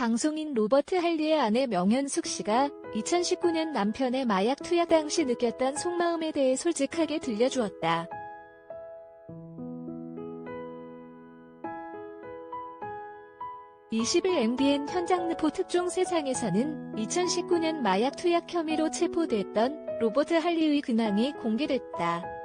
방송인 로버트 할리의 아내 명현숙 씨가 2019년 남편의 마약 투약 당시 느꼈던 속마음에 대해 솔직하게 들려주었다. (20일) MBN 현장 르포 특종 세상에서는 2019년 마약 투약 혐의로 체포됐던 로버트 할리의 근황이 공개됐다.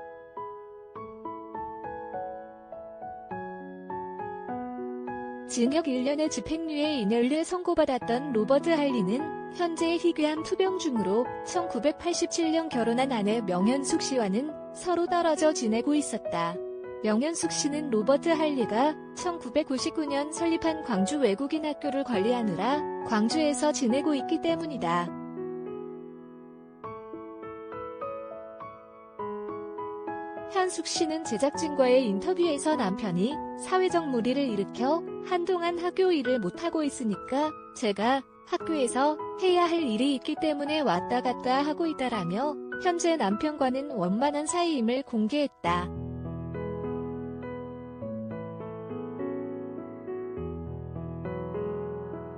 징역 1년의 집행유예 인연을 선고받았던 로버트 할리는 현재 희귀암 투병 중으로 1987년 결혼한 아내 명현숙 씨와는 서로 떨어져 지내고 있었다. 명현숙 씨는 로버트 할리가 1999년 설립한 광주 외국인 학교를 관리하느라 광주에서 지내고 있기 때문이다. 현숙 씨는 제작진과의 인터뷰에서 남편이 사회적 무리를 일으켜 한동안 학교 일을 못하고 있으니까 제가 학교에서 해야 할 일이 있기 때문에 왔다 갔다 하고 있다라며 현재 남편과는 원만한 사이임을 공개했다.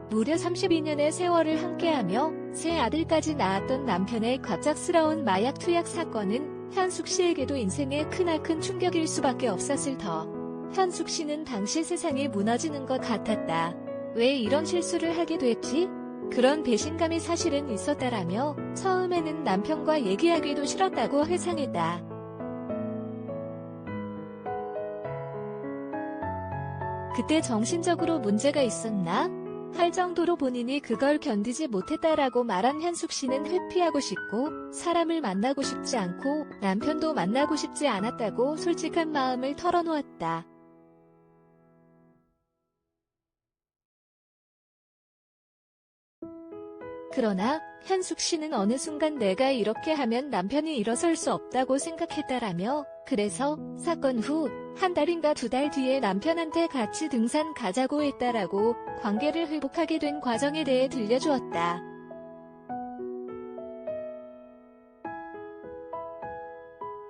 무려 32년의 세월을 함께하며 세 아들까지 낳았던 남편의 갑작스러운 마약 투약 사건은 현숙 씨에게도 인생의 크나큰 충격일 수밖에 없었을 터. 현숙 씨는 당시 세상이 무너지는 것 같았다. 왜 이런 실수를 하게 됐지? 그런 배신감이 사실은 있었다라며 처음에는 남편과 얘기하기도 싫었다고 회상했다. 그때 정신적으로 문제가 있었나? 할 정도로 본인이 그걸 견디지 못했다라고 말한 현숙 씨는 회피하고 싶고 사람을 만나고 싶지 않고 남편도 만나고 싶지 않았다고 솔직한 마음을 털어놓았다. 그러나 현숙 씨는 어느 순간 내가 이렇게 하면 남편이 일어설 수 없다고 생각했다라며 그래서 사건 후 한 달인가 두 달 뒤에 남편한테 같이 등산 가자고 했다라고 관계를 회복하게 된 과정에 대해 들려주었다.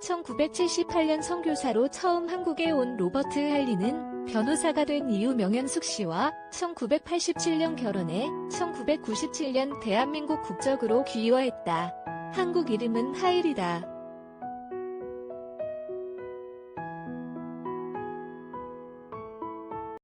(1978년) 선교사로 처음 한국에 온 로버트 할리는 변호사가 된 이후 명현숙 씨와 1987년 결혼해 1997년 대한민국 국적으로 귀화했다. 한국 이름은 하일이다.